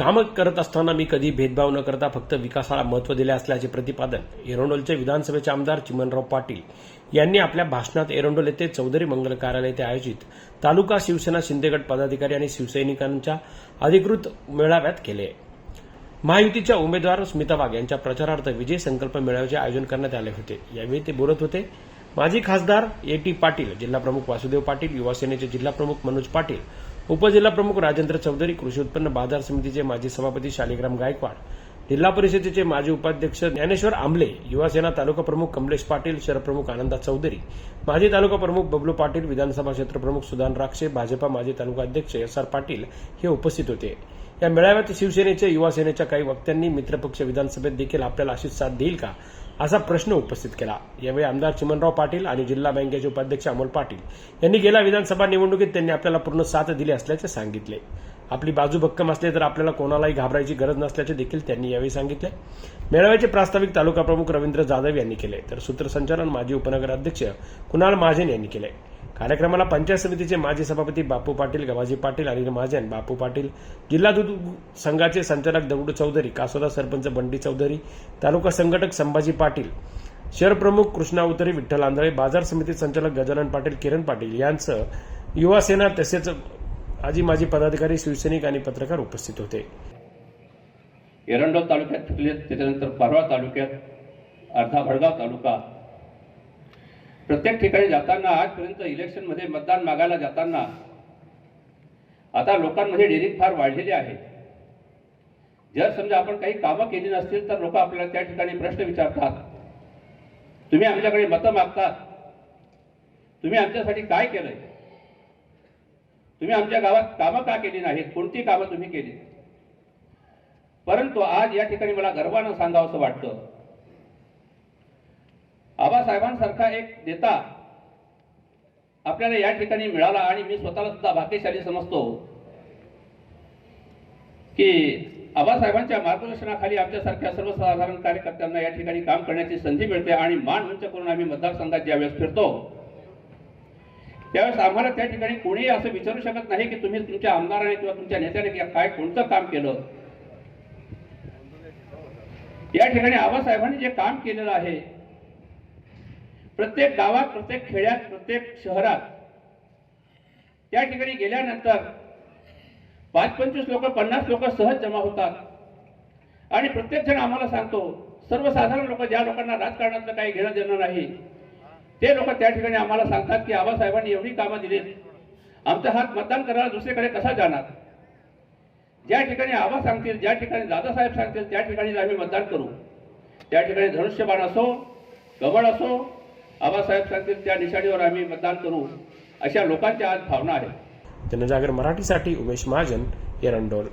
कामं करत असताना मी कधी भेदभाव न करता फक्त विकासाला महत्त्व दिले असल्याचे प्रतिपादन एरोंडोलचे विधानसभेचे आमदार चिमनराव पाटील यांनी आपल्या भाषणात एरोंडोल येथे चौधरी मंगल कार्यालय येथे आयोजित तालुका शिवसेना शिंदेगड पदाधिकारी आणि शिवसैनिकांच्या अधिकृत मेळाव्यात केले. महायुतीच्या उमेदवार स्मिता वाघ यांच्या प्रचारार्थ विजय संकल्प मेळाव्याचे आयोजन करण्यात आले होते. यावेळी ते बोलत होते माजी खासदार ए टी पाटील जिल्हाप्रमुख वासुदेव पाटील युवासेनेचे जिल्हाप्रमुख मनोज पाटील उपजिल्हा प्रमुख राजेंद्र चौधरी कृषी उत्पन्न बाजार समितीचे माजी सभापती शालिग्राम गायकवाड जिल्हा परिषदेचे माजी उपाध्यक्ष ज्ञानेश्वर आंबले युवासेना तालुका प्रमुख कमलेश पाटील शहरप्रमुख आनंदा चौधरी माजी तालुका प्रमुख बबलू पाटील विधानसभा क्षेत्रप्रमुख सुदान राक्षे भाजपा माजी तालुका अध्यक्ष एस आर पाटील हे उपस्थित होते. या मेळाव्यात शिवसेनेच्या युवा सेनेच्या काही वक्त्यांनी मित्रपक्ष विधानसभेत देखील आपल्याला अशीच साथ देईल का? असा प्रश्न उपस्थित केला. यावेळी आमदार चिमनराव पाटील आणि जिल्हा बँकेचे उपाध्यक्ष अमोल पाटील यांनी गेल्या विधानसभा निवडणुकीत त्यांनी आपल्याला पूर्ण साथ दिली असल्याचे सांगितले. आपली बाजू भक्कम असली तर आपल्याला कोणालाही घाबरायची गरज नसल्याचे देखील त्यांनी यावेळी सांगितले. मेळाव्याचे प्रास्ताविक तालुका प्रमुख रवींद्र जाधव यांनी केले तर सूत्रसंचालन माजी उपनगर अध्यक्ष कुणाल महाजन यांनी केले. कार्यक्रमाला पंचायत समितीचे माजी सभापती बापू पाटील गवाजी पाटील अनिल महाजन बापू पाटील जिल्हा दूध संघाचे संचालक दगडू चौधरी कासोदा सरपंच बंडी चौधरी तालुका संघटक संभाजी पाटील शहर प्रमुख कृष्णा उतरे विठ्ठल आंधळे बाजार समिती संचालक गजानन पाटील किरण पाटील यांसह युवा सेना तसेच आजी माजी पदाधिकारी शिवसैनिक आणि पत्रकार उपस्थित होते. एरंडोल तालुक्यात फिरले त्याच्यानंतर परवा तालुक्यात अर्धा भडगाव तालुका प्रत्येक ठिकाणी जाताना आजपर्यंत इलेक्शनमध्ये मतदान मागायला जाताना आता लोकांमध्ये डेरिंग फार वाढलेली आहे. जर समजा आपण काही कामं केली नसतील तर लोक आपल्याला त्या ठिकाणी प्रश्न विचारतात. तुम्ही आमच्याकडे मतं मागतात. तुम्ही आमच्यासाठी काय केलंय? तुम्ही आमच्या गावात कामं का केली नाहीत? कोणती कामं तुम्ही केली? परंतु आज या ठिकाणी मला गर्वानं सांगावं असं वाटतं. बाबासाहेबांसारखा एक नेता आपल्याला या ठिकाणी मिळाला आणि मी स्वतःला सुद्धा भाग्यशाली समजतो की आबासाहेबांच्या मार्गदर्शनाखाली आमच्यासारख्या सर्वसाधारण कार्यकर्त्यांना या ठिकाणी काम करण्याची संधी मिळते आणि मान उंच करून आम्ही मतदारसंघात ज्यावेळेस फिरतो त्यावेळेस आम्हाला त्या ठिकाणी कोणीही असं विचारू शकत नाही की तुम्ही तुमच्या आमदाराने किंवा तुमच्या नेत्याने काय कोणतं काम केलं. या ठिकाणी आबासाहेबांनी जे काम केलेलं आहे प्रत्येक गावात प्रत्येक खेड्यात प्रत्येक शहरात. त्या ठिकाणी गेल्यानंतर पाच पंचवीस लोक पन्नास लोक सहज जमा होतात. आणि प्रत्येक जण आम्हाला सांगतो सर्वसाधारण लोक ज्या लोकांना राजकारणातलं काही घेणं देणं नाही ते लोक त्या ठिकाणी आम्हाला सांगतात की आबासाहेबांनी एवढी कामं दिलीत. आमचा हात मतदान करायला दुसरीकडे कसा जाणार? ज्या ठिकाणी आबा सांगतील ज्या ठिकाणी दादासाहेब सांगतील त्या ठिकाणी आम्ही मतदान करू. त्या ठिकाणी धनुष्यबाण असो कमळ असो आबासाहेब सांगतील त्या निशाणीवर आम्ही मतदान करू. अशा लोकांच्या आज भावना आहेत. जनजागर मराठीसाठी उमेश महाजन एरंडोल.